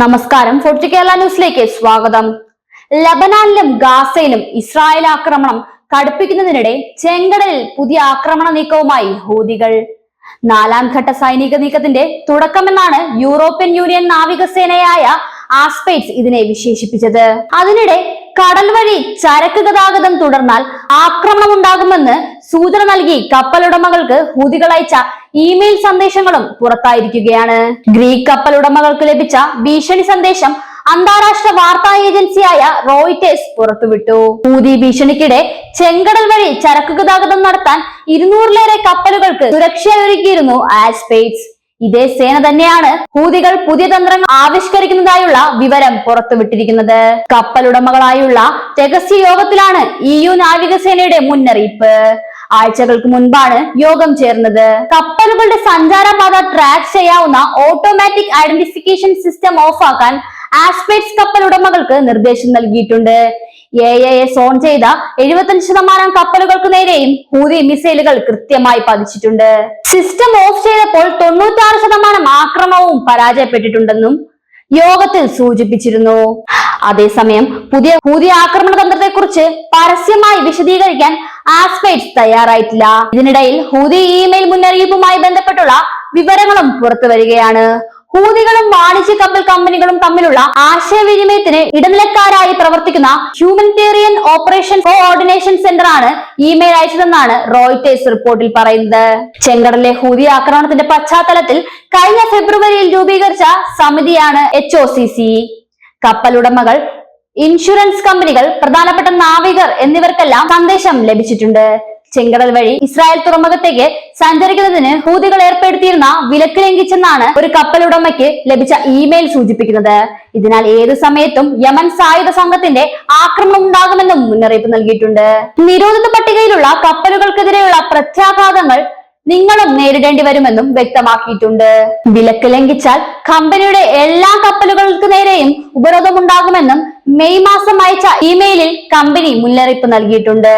നമസ്കാരം. ഫോർട്ടി കേരള ന്യൂസിലേക്ക് സ്വാഗതം. ലബനാനിലും ഗാസയിലും ഇസ്രായേൽ ആക്രമണം കടുപ്പിക്കുന്നതിനിടെ ചെങ്കടലിൽ പുതിയ ആക്രമണ നീക്കവുമായി ഹൂതികൾ. നാലാം ഘട്ട സൈനിക നീക്കത്തിന്റെ തുടക്കമെന്നാണ് യൂറോപ്യൻ യൂണിയൻ നാവികസേനയായ ആസ്പെയ്റ്റ്സ് ഇതിനെ വിശേഷിപ്പിച്ചത്. അതിനിടെ കടൽ വഴി ചരക്ക് ഗതാഗതം തുടർന്നാൽ ആക്രമണമുണ്ടാകുമെന്ന് സൂചന നൽകി കപ്പലുടമകൾക്ക് ഹൂതികൾ അയച്ച ഇമെയിൽ സന്ദേശങ്ങളും പുറത്തായിരിക്കുകയാണ്. ഗ്രീക്ക് കപ്പലുടമകൾക്ക് ലഭിച്ച ഭീഷണി സന്ദേശം അന്താരാഷ്ട്ര വാർത്താ ഏജൻസിയായ റോയിറ്റേഴ്സ് പുറത്തുവിട്ടു. ഹൂതി ഭീഷണിക്കിടെ ചെങ്കടൽ വഴി ചരക്ക് ഗതാഗതം നടത്താൻ ഇരുന്നൂറിലേറെ കപ്പലുകൾക്ക് സുരക്ഷയൊരുക്കിയിരുന്നു ആസ്പെയ്റ്റ്സ് ഇതേ സേന തന്നെയാണ് ഹൂതികൾ പുതിയ തന്ത്രങ്ങൾ ആവിഷ്കരിക്കുന്നതായുള്ള വിവരം പുറത്തുവിട്ടിരിക്കുന്നത്. കപ്പലുടമകളായുള്ള രഹസ്യ യോഗത്തിലാണ് ഇ യു നാവികസേനയുടെ മുന്നറിയിപ്പ്. ആഴ്ചകൾക്ക് മുൻപാണ് യോഗം ചേർന്നത്. കപ്പലുകളുടെ സഞ്ചാരപാത ട്രാക്ക് ചെയ്യാവുന്ന ഓട്ടോമാറ്റിക് ഐഡന്റിഫിക്കേഷൻ സിസ്റ്റം ഓഫാക്കാൻ ആസ്പെക്ട്സ് കപ്പൽ ഉടമകൾക്ക് നിർദ്ദേശം നൽകിയിട്ടുണ്ട്. എ എസ് ഓൺ ചെയ്ത എഴുപത്തഞ്ച് ശതമാനം കപ്പലുകൾക്ക് നേരെയും ഹൂതി മിസൈലുകൾ കൃത്യമായി പതിച്ചിട്ടുണ്ട്. സിസ്റ്റം ഓഫ് ചെയ്തപ്പോൾ തൊണ്ണൂറ്റാറ് ശതമാനം ആക്രമണവും പരാജയപ്പെട്ടിട്ടുണ്ടെന്നും യോഗത്തിൽ സൂചിപ്പിച്ചിരുന്നു. അതേസമയം പുതിയ പുതിയ ആക്രമണ തന്ത്രത്തെക്കുറിച്ച് പരസ്യമായി വിശദീകരിക്കാൻ ആസ്പെയ്റ്റ്സ് തയ്യാറായിട്ടില്ല. ഇതിനിടയിൽ ഹൂതി ഇമെയിൽ മുന്നറിയിപ്പുമായി ബന്ധപ്പെട്ടുള്ള വിവരങ്ങളും പുറത്തു വരികയാണ് ഹൂതികളും വാണിജ്യ കപ്പൽ കമ്പനികളും തമ്മിലുള്ള ആശയവിനിമയത്തിന് ഇടനിലക്കാരായി പ്രവർത്തിക്കുന്ന ഹ്യൂമനിറ്റേറിയൻ ഓപ്പറേഷൻ കോഓർഡിനേഷൻ സെന്റർ ആണ് ഇമെയിൽ അയച്ചതെന്നാണ് റോയിറ്റേഴ്സ് റിപ്പോർട്ടിൽ പറയുന്നത്. ചെങ്കടലിലെ ഹൂതി ആക്രമണത്തിന്റെ പശ്ചാത്തലത്തിൽ കഴിഞ്ഞ ഫെബ്രുവരിയിൽ രൂപീകരിച്ച സമിതിയാണ് എച്ച് ഒ സി സി കപ്പലുടമകൾ ഇൻഷുറൻസ് കമ്പനികൾ പ്രധാനപ്പെട്ട നാവികർ എന്നിവർക്കെല്ലാം സന്ദേശം ലഭിച്ചിട്ടുണ്ട്. ചെങ്കടൽ വഴി ഇസ്രായേൽ തുറമുഖത്തേക്ക് സഞ്ചരിക്കുന്നതിന് ഹൂതികൾ ഏർപ്പെടുത്തിയിരുന്ന വിലക്ക് ലംഘിച്ചെന്നാണ് ഒരു കപ്പലുടമയ്ക്ക് ലഭിച്ച ഇമെയിൽ സൂചിപ്പിക്കുന്നത്. ഇതിനാൽ ഏതു സമയത്തും യമൻ സായുധ സംഘത്തിന്റെ ആക്രമണം ഉണ്ടാകുമെന്നും മുന്നറിയിപ്പ് നൽകിയിട്ടുണ്ട്. നിരോധിത പട്ടികയിലുള്ള കപ്പലുകൾക്കെതിരെയുള്ള പ്രത്യാഘാതങ്ങൾ നിങ്ങളും നേരിടേണ്ടി വരുമെന്നും വ്യക്തമാക്കിയിട്ടുണ്ട്. വിലക്ക് ലംഘിച്ചാൽ കമ്പനിയുടെ എല്ലാ കപ്പലുകൾക്ക് നേരെയും ഉപരോധമുണ്ടാകുമെന്നും മെയ് മാസം അയച്ച ഇമെയിലിൽ കമ്പനി മുന്നറിയിപ്പ് നൽകിയിട്ടുണ്ട്.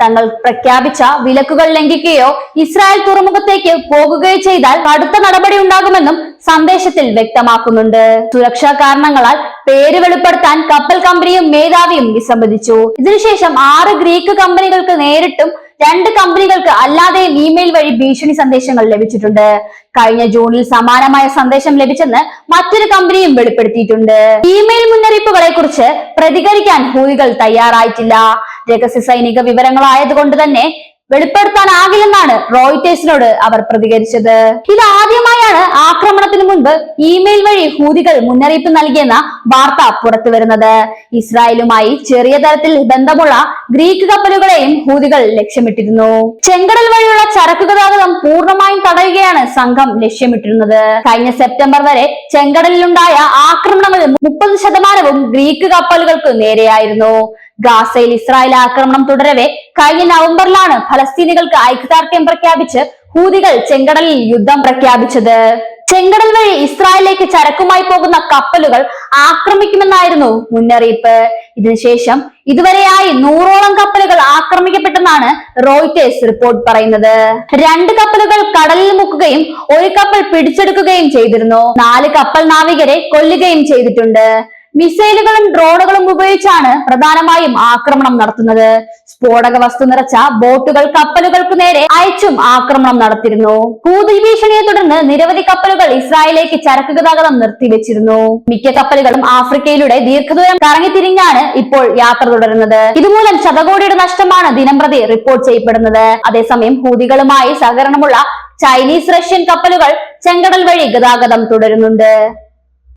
തങ്ങൾ പ്രഖ്യാപിച്ച വിലക്കുകൾ ലംഘിക്കുകയോ ഇസ്രായേൽ തുറമുഖത്തേക്ക് പോകുകയോ ചെയ്താൽ കടുത്ത നടപടി ഉണ്ടാകുമെന്നും സന്ദേശത്തിൽ വ്യക്തമാക്കുന്നുണ്ട്. സുരക്ഷാ കാരണങ്ങളാൽ പേര് വെളിപ്പെടുത്താൻ കപ്പൽ കമ്പനിയും മേധാവിയും വിസമ്മതിച്ചു. ഇതിനുശേഷം ആറ് ഗ്രീക്ക് കമ്പനികൾക്ക് നേരിട്ടും രണ്ട് കമ്പനികൾക്ക് അല്ലാതെയും ഇമെയിൽ വഴി ഭീഷണി സന്ദേശങ്ങൾ ലഭിച്ചിട്ടുണ്ട്. കഴിഞ്ഞ ജൂണിൽ സമാനമായ സന്ദേശം ലഭിച്ചെന്ന് മറ്റൊരു കമ്പനിയും വെളിപ്പെടുത്തിയിട്ടുണ്ട്. ഇമെയിൽ മുന്നറിയിപ്പുകളെ കുറിച്ച് പ്രതികരിക്കാൻ ഹൂയികൾ തയ്യാറായിട്ടില്ല. രഹസ്യ സൈനിക വിവരങ്ങളായതുകൊണ്ട് തന്നെ വെളിപ്പെടുത്താനാകില്ലെന്നാണ് റോയിറ്റേഴ്സിനോട് അവർ പ്രതികരിച്ചത്. ഇത് ആദ്യമായാണ് ആക്രമണത്തിന് മുൻപ് ഇമെയിൽ വഴി ഹൂതികൾ മുന്നറിയിപ്പ് നൽകിയെന്ന വാർത്ത പുറത്തു വരുന്നത്. ഇസ്രായേലുമായി ചെറിയ തരത്തിൽ ബന്ധമുള്ള ഗ്രീക്ക് കപ്പലുകളെയും ഹൂതികൾ ലക്ഷ്യമിട്ടിരുന്നു. ചെങ്കടൽ വഴിയുള്ള ചരക്ക് ഗതാഗതം പൂർണമായും തടയുകയാണ് സംഘം ലക്ഷ്യമിട്ടിരുന്നത്. കഴിഞ്ഞ സെപ്റ്റംബർ വരെ ചെങ്കടലിലുണ്ടായ ആക്രമണങ്ങളിൽ മുപ്പത് ശതമാനവും ഗ്രീക്ക് കപ്പലുകൾക്ക് നേരെയായിരുന്നു. ഗാസയിൽ ഇസ്രായേൽ ആക്രമണം തുടരവെ കഴിഞ്ഞ നവംബറിലാണ് ഫലസ്തീനികൾക്ക് ഐക്യദാർഢ്യം പ്രഖ്യാപിച്ച് ഹൂതികൾ ചെങ്കടലിൽ യുദ്ധം പ്രഖ്യാപിച്ചത്. ചെങ്കടൽ വഴി ഇസ്രായേലിലേക്ക് ചരക്കുമായി പോകുന്ന കപ്പലുകൾ ആക്രമിക്കുമെന്നായിരുന്നു മുന്നറിയിപ്പ്. ഇതിനുശേഷം ഇതുവരെയായി നൂറോളം കപ്പലുകൾ ആക്രമിക്കപ്പെട്ടെന്നാണ് റോയിറ്റേഴ്സ് റിപ്പോർട്ട് പറയുന്നത്. രണ്ട് കപ്പലുകൾ കടലിൽ മുക്കുകയും ഒരു കപ്പൽ പിടിച്ചെടുക്കുകയും ചെയ്തിരുന്നു. നാല് കപ്പൽ നാവികരെ കൊല്ലുകയും ചെയ്തിട്ടുണ്ട്. മിസൈലുകളും ഡ്രോണുകളും ഉപയോഗിച്ചാണ് പ്രധാനമായും ആക്രമണം നടത്തുന്നത്. സ്ഫോടക വസ്തു നിറച്ച ബോട്ടുകൾ കപ്പലുകൾക്ക് നേരെ അയച്ചും ആക്രമണം നടത്തിയിരുന്നു. ഹൂതി ഭീഷണിയെ തുടർന്ന് നിരവധി കപ്പലുകൾ ഇസ്രായേലിലേക്ക് ചരക്ക് ഗതാഗതം നിർത്തിവെച്ചിരുന്നു. മിക്ക കപ്പലുകളും ആഫ്രിക്കയിലൂടെ ദീർഘദൂരം കറങ്ങിത്തിരിഞ്ഞാണ് ഇപ്പോൾ യാത്ര തുടരുന്നത്. ഇതുമൂലം ശതകോടിയുടെ നഷ്ടമാണ് ദിനംപ്രതി റിപ്പോർട്ട് ചെയ്യപ്പെടുന്നത്. അതേസമയം ഹൂതികളുമായി സഹകരണമുള്ള ചൈനീസ് റഷ്യൻ കപ്പലുകൾ ചെങ്കടൽ വഴി ഗതാഗതം തുടരുന്നുണ്ട്.